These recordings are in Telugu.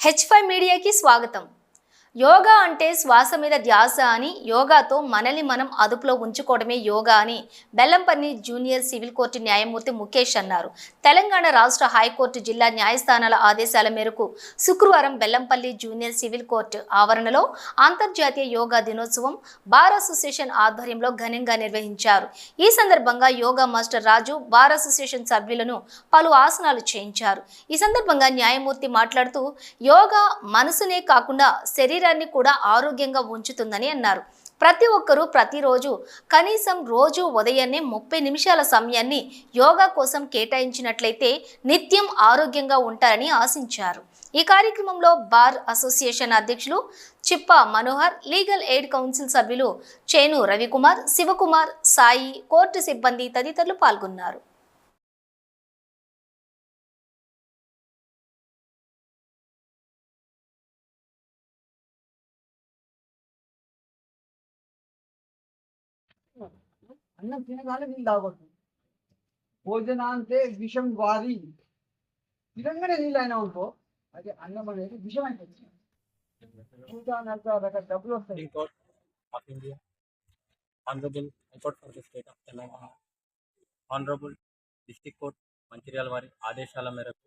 హెచ్ ఫైవ్ మీడియాకి స్వాగతం యోగా అంటే శ్వాస మీద ధ్యాస అని యోగాతో మనల్ని మనం అదుపులో ఉంచుకోవడమే యోగా అని బెల్లంపల్లి జూనియర్ సివిల్ కోర్టు న్యాయమూర్తి ముఖేష్ అన్నారు. తెలంగాణ రాష్ట్ర హైకోర్టు జిల్లా న్యాయస్థానాల ఆదేశాల మేరకు శుక్రవారం బెల్లంపల్లి జూనియర్ సివిల్ కోర్టు ఆవరణలో అంతర్జాతీయ యోగా దినోత్సవం బార్ అసోసియేషన్ ఆధ్వర్యంలో ఘనంగా నిర్వహించారు. ఈ సందర్భంగా yoga master Raju bar association సభ్యులను పలు ఆసనాలు చేయించారు. ఈ సందర్భంగా న్యాయమూర్తి మాట్లాడుతూ యోగా మనసునే కాకుండా శరీర శరీరాన్ని కూడా ఆరోగ్యంగా ఉంచుతుందని అన్నారు. ప్రతి ఒక్కరూ ప్రతిరోజు కనీసం రోజు ఉదయాన్నే ముప్పై నిమిషాల సమయాన్ని యోగా కోసం కేటాయించినట్లయితే నిత్యం ఆరోగ్యంగా ఉంటారని ఆశించారు. ఈ కార్యక్రమంలో బార్ అసోసియేషన్ అధ్యక్షులు చిప్ప మనోహర్ లీగల్ ఎయిడ్ కౌన్సిల్ సభ్యులు చేను రవికుమార్ శివకుమార్ సాయి కోర్టు సిబ్బంది తదితరులు పాల్గొన్నారు. అన్నం తినగానే నీళ్ళు తాగొద్దు భోజనాంతే విషం వారి తినగానే నీళ్ళు అయినా అనుకో అదే అన్నం అనేది విషం అయిపోతుంది ఇంకా నలభై డబ్బులు వస్తాయి Supreme Court of India, Honorable High Court for the State of Telangana, Honorable Mancherial వారి ఆదేశాల మేరకు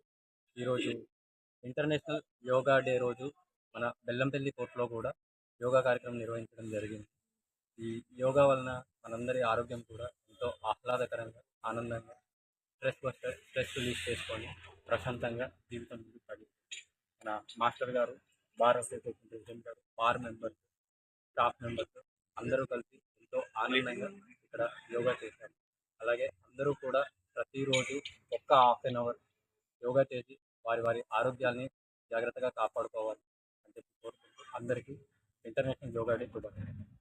ఈరోజు ఇంటర్నేషనల్ యోగా డే రోజు మన బెల్లంపల్లి కోర్టులో కూడా యోగా కార్యక్రమం నిర్వహించడం జరిగింది. ఈ యోగా వలన మనందరి ఆరోగ్యం కూడా ఎంతో ఆహ్లాదకరంగా ఆనందంగా స్ట్రెస్ వస్తే స్ట్రెస్ రిలీజ్ చేసుకొని ప్రశాంతంగా జీవితం పడి మన మాస్టర్ గారు బార్ అసోసియేషన్ ప్రెసిడెంట్ గారు బార్ మెంబర్స్ స్టాఫ్ మెంబర్స్ అందరూ కలిసి ఎంతో ఆనందంగా ఇక్కడ యోగా చేశారు. అలాగే అందరూ కూడా ప్రతిరోజు ఒక్క హాఫ్ అన్ అవర్ యోగా చేసి వారి వారి ఆరోగ్యాన్ని జాగ్రత్తగా కాపాడుకోవాలి అని చెప్పి కోరుకుంటూ అందరికీ ఇంటర్నేషనల్ యోగా డే శుభాకాంక్షలు.